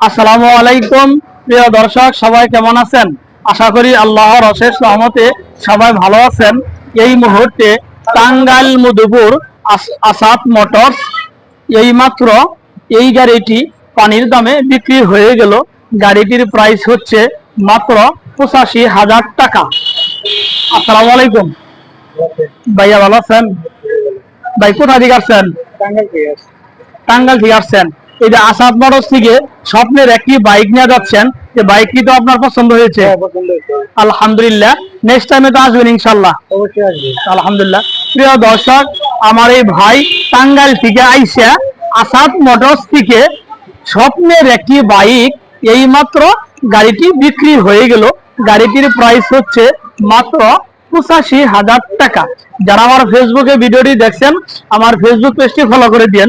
আসসালামু আলাইকুম প্রিয় দর্শক সবাই কেমন আছেন? আশা করি আল্লাহর অশেষ রহমতে সবাই ভালো আছেন। এই মুহূর্তে টাঙ্গাইল মধুপুর আসাদ মোটরস এই মাত্র এই গাড়িটি পানির দামে বিক্রি হয়ে গেল। গাড়িটির প্রাইস হচ্ছে মাত্র পঁচাশি হাজার টাকা। আসসালামু আলাইকুম। ভাইয়া ভালো আছেন? ভাই কোথা থেকে আসছেন? টাঙ্গাল থেকে আসছেন। এই যে আসাদ মোটরস থেকে স্বপ্নের একটি বাইক নিয়ে যাচ্ছেন। যে বাইকটি তো আপনার পছন্দ হয়েছে। আলহামদুলিল্লাহ। নেক্সট টাইমে তো আসবেন ইনশাল্লাহ আলহামদুলিল্লাহ। প্রিয় দর্শক আমার এই ভাই টাঙ্গাইল থেকে আইসা আসাদ মোটরস থেকে স্বপ্নের একটি বাইক। এই মাত্র গাড়িটি বিক্রি হয়ে গেল। গাড়িটির প্রাইস হচ্ছে মাত্র পঁচাশি হাজার টাকা। যারা আমার ফেসবুকে ভিডিওটি দেখছেন আমার ফেসবুক পেজটি ফলো করে দিন